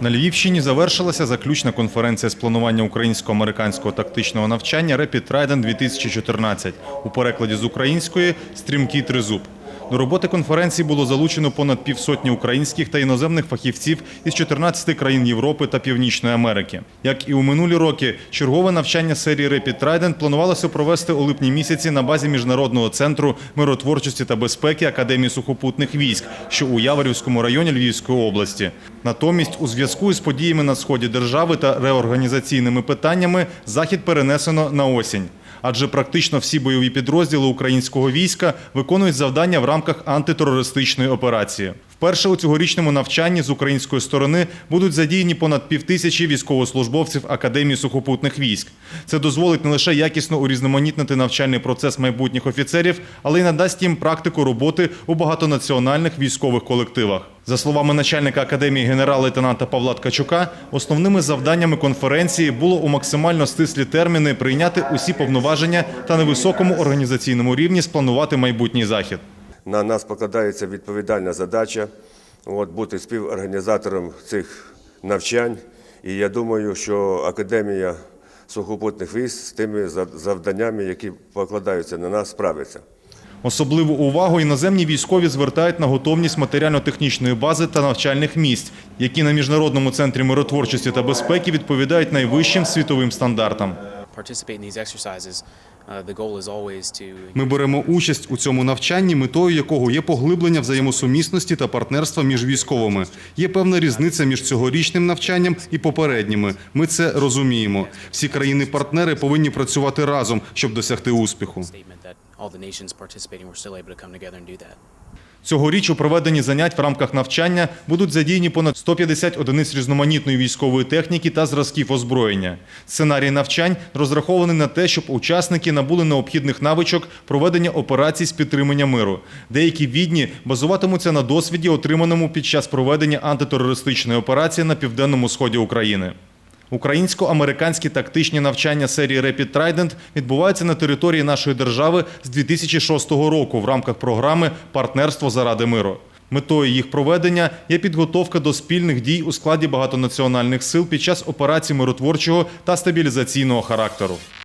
На Львівщині завершилася заключна конференція з планування українсько-американського тактичного навчання Rapid Trident 2014 у перекладі з української Стрімкий тризуб. До роботи конференції було залучено понад півсотні українських та іноземних фахівців із 14 країн Європи та Північної Америки. Як і у минулі роки, чергове навчання серії Rapid Trident планувалося провести у липні місяці на базі міжнародного центру миротворчості та безпеки Академії сухопутних військ, що у Яворівському районі Львівської області. Натомість, у зв'язку із подіями на сході держави та реорганізаційними питаннями, захід перенесено на осінь. Адже практично всі бойові підрозділи українського війська виконують завдання в рамках антитерористичної операції. Вперше у цьогорічному навчанні з української сторони будуть задіяні понад півтисячі військовослужбовців Академії сухопутних військ. Це дозволить не лише якісно урізноманітнити навчальний процес майбутніх офіцерів, але й надасть їм практику роботи у багатонаціональних військових колективах. За словами начальника академії генерал-лейтенанта Павла Ткачука, основними завданнями конференції було у максимально стислі терміни прийняти усі повноваження та на високому організаційному рівні спланувати майбутній захід. На нас покладається відповідальна задача от, бути співорганізатором цих навчань. І я думаю, що Академія сухопутних військ з тими зав- завданнями, які покладаються на нас, справиться. Особливу увагу іноземні військові звертають на готовність матеріально-технічної бази та навчальних місць, які на міжнародному центрі миротворчості та безпеки відповідають найвищим світовим стандартам. Participate in these exercises, uh, Ми беремо участь у цьому навчанні, метою якого є поглиблення взаємосумісності та партнерства між військовими. Є певна різниця між цьогорічним навчанням і попередніми. Ми це розуміємо. Всі країни-партнери повинні працювати разом, щоб досягти успіху. Цьогоріч у проведенні занять в рамках навчання будуть задіяні понад 150 одиниць різноманітної військової техніки та зразків озброєння. Сценарій навчань розрахований на те, щоб учасники набули необхідних навичок проведення операцій з підтримання миру. Деякі відні базуватимуться на досвіді, отриманому під час проведення антитерористичної операції на південному сході України. Українсько-американські тактичні навчання серії Rapid Trident відбуваються на території нашої держави з 2006 року в рамках програми Партнерство заради миру. Метою їх проведення є підготовка до спільних дій у складі багатонаціональних сил під час операцій миротворчого та стабілізаційного характеру.